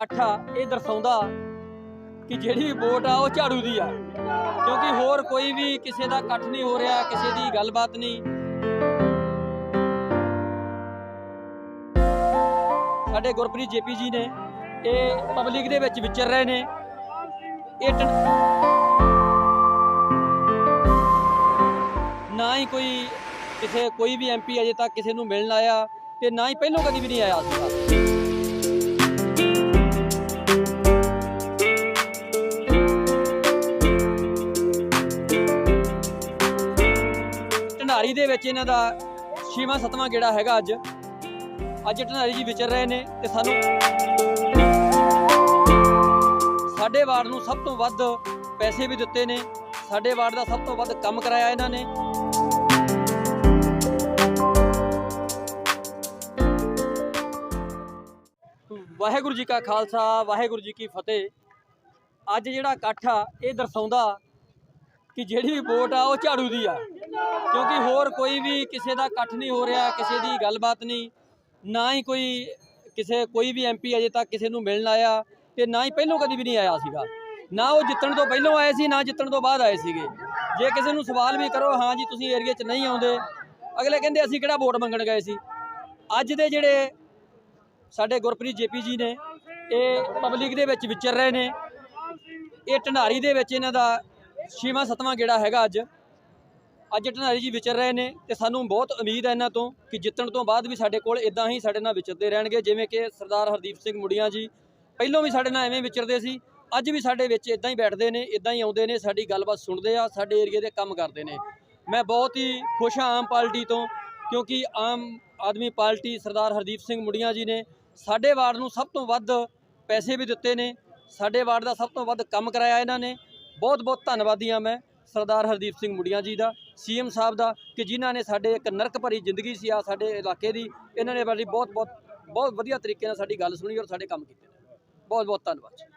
ਇਕੱਠਾ ਇਹ ਦਰਸਾਉਂਦਾ ਕਿ ਜਿਹੜੀ ਵੋਟ ਆ ਉਹ ਝਾੜੂ ਦੀ ਆ। ਕਿਉਂਕਿ ਹੋਰ ਕੋਈ ਵੀ ਕਿਸੇ ਦਾ ਇਕੱਠ ਨਹੀਂ ਹੋ ਰਿਹਾ, ਕਿਸੇ ਦੀ ਗੱਲਬਾਤ ਨਹੀਂ। ਸਾਡੇ ਗੁਰਪ੍ਰੀਤ ਜੇਪੀ ਜੀ ਨੇ ਇਹ ਪਬਲਿਕ ਦੇ ਵਿੱਚ ਵਿਚਰ ਰਹੇ ਨੇ। ਇਹ ਨਾ ਹੀ ਕੋਈ ਕਿਸੇ, ਕੋਈ ਵੀ ਐਮਪੀ ਅਜੇ ਤੱਕ ਕਿਸੇ ਨੂੰ ਮਿਲਣ ਆਇਆ ਤੇ ਨਾ ਹੀ ਪਹਿਲੋਂ ਕਦੀ ਵੀ ਨਹੀਂ ਆਇਆ ਸੀਗਾ ਢਨਾਰੀ ਦੇ ਵਿੱਚ ਇਹਨਾਂ ਦਾ ਛੇਵਾਂ, ਸੱਤਵਾਂ ਗੇੜਾ ਹੈਗਾ ਅੱਜ। ਅੱਜ ਢਨਾਰੀ ਜੀ ਵਿਚਰ ਰਹੇ ਨੇ ਤੇ ਸਾਨੂੰ ਸਾਡੇ ਵਾਰਡ ਨੂੰ ਸਭ ਤੋਂ ਵੱਧ ਪੈਸੇ ਵੀ ਦਿੱਤੇ ਨੇ। ਸਾਡੇ ਵਾਰਡ ਦਾ ਸਭ ਤੋਂ ਵੱਧ ਕੰਮ ਕਰਾਇਆ ਇਹਨਾਂ ਨੇ। ਵਾਹਿਗੁਰੂ ਜੀ ਕਾ ਖਾਲਸਾ, ਵਾਹਿਗੁਰੂ ਜੀ ਕੀ ਫਤਿਹ। ਅੱਜ ਜਿਹੜਾ ਇਕੱਠ ਆ, ਇਹ ਦਰਸਾਉਂਦਾ ਕਿ ਜਿਹੜੀ ਵੀ ਵੋਟ ਆ, ਉਹ ਝਾੜੂ ਦੀ ਆ। ਕਿਉਂਕਿ ਹੋਰ ਕੋਈ ਵੀ ਕਿਸੇ ਦਾ ਇਕੱਠ ਨਹੀਂ ਹੋ ਰਿਹਾ, ਕਿਸੇ ਦੀ ਗੱਲਬਾਤ ਨਹੀਂ, ਨਾ ਹੀ ਕੋਈ ਕਿਸੇ, ਕੋਈ ਵੀ ਐਮਪੀ ਅਜੇ ਤੱਕ ਕਿਸੇ ਨੂੰ ਮਿਲਣ ਆਇਆ ਤੇ ਨਾ ਹੀ ਪਹਿਲੋਂ ਕਦੀ ਵੀ ਨਹੀਂ ਆਇਆ ਸੀਗਾ। ਨਾ ਉਹ ਜਿੱਤਣ ਤੋਂ ਪਹਿਲੋਂ ਆਏ ਸੀ, ਨਾ ਜਿੱਤਣ ਤੋਂ ਬਾਅਦ ਆਏ ਸੀਗੇ। ਜੇ ਕਿਸੇ ਨੂੰ ਸਵਾਲ ਵੀ ਕਰੋ, ਹਾਂ ਜੀ, ਤੁਸੀਂ ਏਰੀਆ 'ਚ ਨਹੀਂ ਆਉਂਦੇ। ਅਗਲੇ ਕਹਿੰਦੇ, ਅਸੀਂ ਕਿਹੜਾ ਵੋਟ ਮੰਗਣ ਗਏ ਸੀ? ਅੱਜ ਦੇ ਜਿਹੜੇ ਸਾਡੇ ਗੁਰਪ੍ਰੀਤ ਜੇਪੀ ਜੀ ਨੇ, ਇਹ ਪਬਲਿਕ ਦੇ ਵਿੱਚ ਵਿਚਰ ਰਹੇ ਨੇ। ਇਹ ਢੰਡਾਰੀ ਦੇ ਵਿੱਚ ਇਹਨਾਂ ਦਾ ਛੇਵਾਂ, ਸੱਤਵਾਂ ਗੇੜਾ ਹੈਗਾ ਅੱਜ। ਅੱਜ ਢਨਾਰੀ ਜੀ ਵਿਚਰ ਰਹੇ ਨੇ ਤੇ ਸਾਨੂੰ ਬਹੁਤ ਉਮੀਦ ਹੈ ਇਹਨਾਂ ਤੋਂ ਕਿ ਜਿੱਤਣ ਤੋਂ ਬਾਅਦ ਵੀ ਸਾਡੇ ਕੋਲ ਇਦਾਂ ਹੀ ਸਾਡੇ ਨਾਲ ਵਿਚਰਦੇ ਰਹਿਣਗੇ, ਜਿਵੇਂ ਕਿ ਸਰਦਾਰ ਹਰਦੀਪ ਸਿੰਘ ਮੁੰਡੀਆਂ ਜੀ। ਪਹਿਲਾਂ ਵੀ ਸਾਡੇ ਨਾਲ ਐਵੇਂ ਵਿਚਰਦੇ ਸੀ, ਅੱਜ ਵੀ ਸਾਡੇ ਵਿੱਚ ਇਦਾਂ ਹੀ ਬੈਠਦੇ ਨੇ ਇਦਾਂ ਹੀ ਆਉਂਦੇ ਨੇ, ਸਾਡੀ ਗੱਲਬਾਤ ਸੁਣਦੇ ਆ, ਸਾਡੇ ਏਰੀਆ ਦੇ ਕੰਮ ਕਰਦੇ ਨੇ। ਮੈਂ ਬਹੁਤ ਹੀ ਖੁਸ਼ ਹਾਂ ਆਮ ਪਾਰਟੀ ਤੋਂ, ਕਿਉਂਕਿ ਆਮ ਆਦਮੀ ਪਾਰਟੀ ਸਰਦਾਰ ਹਰਦੀਪ ਸਿੰਘ ਮੁੰਡੀਆਂ ਜੀ ਨੇ ਸਾਡੇ ਵਾਰਡ ਨੂੰ ਸਭ ਤੋਂ ਵੱਧ ਪੈਸੇ ਵੀ ਦਿੱਤੇ ਨੇ, ਸਾਡੇ ਵਾਰਡ ਦਾ ਸਭ ਤੋਂ ਵੱਧ ਕੰਮ ਕਰਾਇਆ ਇਹਨਾਂ ਨੇ ਬਹੁਤ ਬਹੁਤ ਧੰਨਵਾਦੀ ਹਾਂ ਮੈਂ ਸਰਦਾਰ ਹਰਦੀਪ ਸਿੰਘ ਮੁੰਡੀਆਂ ਜੀ ਦਾ, ਸੀਐਮ ਸਾਹਿਬ ਦਾ, ਕਿ ਜਿਨ੍ਹਾਂ ਨੇ ਸਾਡੇ ਇੱਕ ਨਰਕ ਭਰੀ ਜ਼ਿੰਦਗੀ ਸੀ ਆ ਸਾਡੇ ਇਲਾਕੇ ਦੀ, ਇਹਨਾਂ ਨੇ ਬੜੀ ਬਹੁਤ ਬਹੁਤ ਬਹੁਤ ਵਧੀਆ ਤਰੀਕੇ ਨਾਲ ਸਾਡੀ ਗੱਲ ਸੁਣੀ ਔਰ ਸਾਡੇ ਕੰਮ ਕੀਤੇ ਨੇ। ਬਹੁਤ ਬਹੁਤ ਧੰਨਵਾਦ